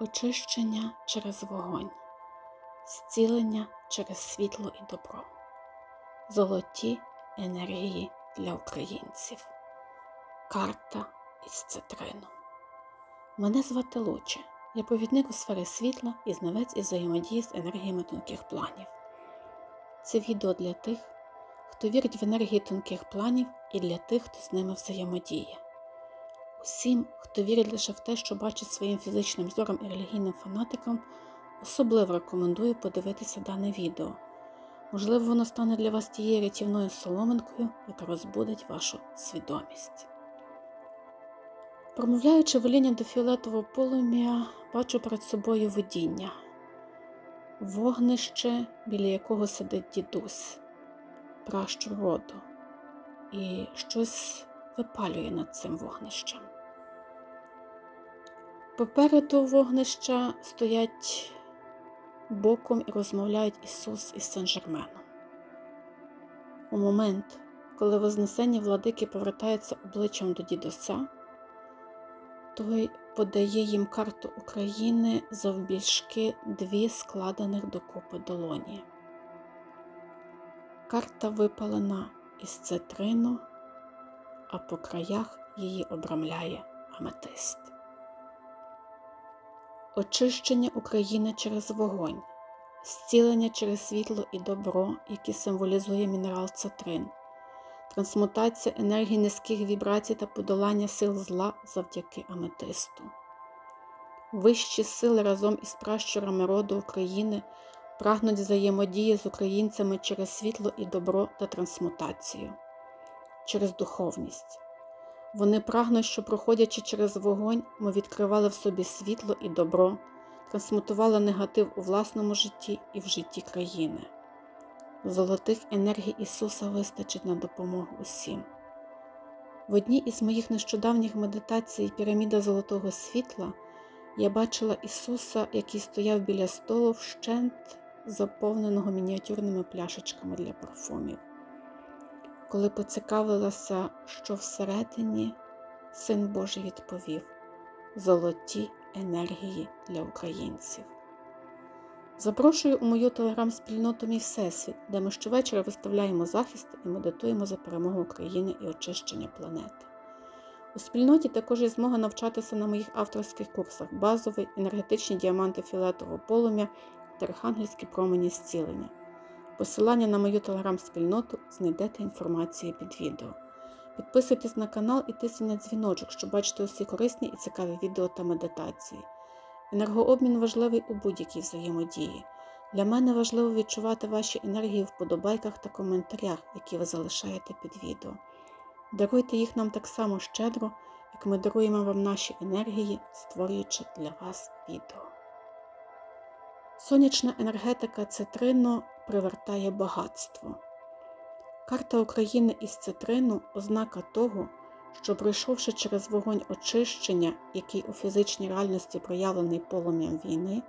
Очищення через вогонь, зцілення через світло і добро, золоті енергії для українців, карта із цитрину. Мене звати Луче, я провідник у сфері світла і знавець із взаємодії з енергіями тонких планів. Це відео для тих, хто вірить в енергії тонких планів і для тих, хто з ними взаємодіє. Усім, хто вірить лише в те, що бачить своїм фізичним зором і релігійним фанатикам, особливо рекомендую подивитися дане відео. Можливо, воно стане для вас тією рятівною соломинкою, яка розбудить вашу свідомість. Промовляючи воління до фіолетового полум'я, бачу перед собою видіння, вогнище, біля якого сидить дідусь, пращур роду, і щось випалює над цим вогнищем. Попереду вогнища стоять боком і розмовляють Ісус із Сен-Жерменом. У момент, коли Вознесення владики повертається обличчям до дідуся, той подає їм карту України завбільшки дві складених докупи долоні. Карта випалена із цитрину, а по краях її обрамляє аметист. Очищення України через вогонь, зцілення через світло і добро, які символізує мінерал цитрин, трансмутація енергії низьких вібрацій та подолання сил зла завдяки аметисту. Вищі сили разом із пращурами роду України прагнуть взаємодії з українцями через світло і добро та трансмутацію, через духовність. Вони прагнуть, що, проходячи через вогонь, ми відкривали в собі світло і добро, трансмутували негатив у власному житті і в житті країни. Золотих енергій Ісуса вистачить на допомогу усім. В одній із моїх нещодавніх медитацій Піраміда Золотого Світла я бачила Ісуса, який стояв біля столу вщент, заповненого мініатюрними пляшечками для парфумів. Коли поцікавилася, що всередині, Син Божий відповів Золоті енергії для українців. Запрошую у мою телеграм-спільноту Мій Всесвіт, де ми щовечора виставляємо захист і медитуємо за перемогу України і очищення планети. У спільноті також є змога навчатися на моїх авторських курсах базовий, енергетичні діаманти фіолетового полум'я та архангельські промені зцілення. Посилання на мою телеграм-спільноту знайдете інформацію під відео. Підписуйтесь на канал і тисніть на дзвіночок, щоб бачити усі корисні і цікаві відео та медитації. Енергообмін важливий у будь-якій взаємодії. Для мене важливо відчувати ваші енергії в подобайках та коментарях, які ви залишаєте під відео. Даруйте їх нам так само щедро, як ми даруємо вам наші енергії, створюючи для вас відео. Сонячна енергетика цитрину привертає багатство. Карта України із цитрину ознака того, що пройшовши через вогонь очищення, який у фізичній реальності проявлений полум'ям війни,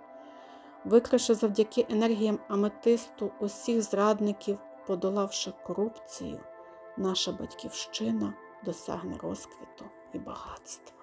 викривши завдяки енергіям аметисту усіх зрадників, подолавши корупцію, наша батьківщина досягне розквіту і багатства.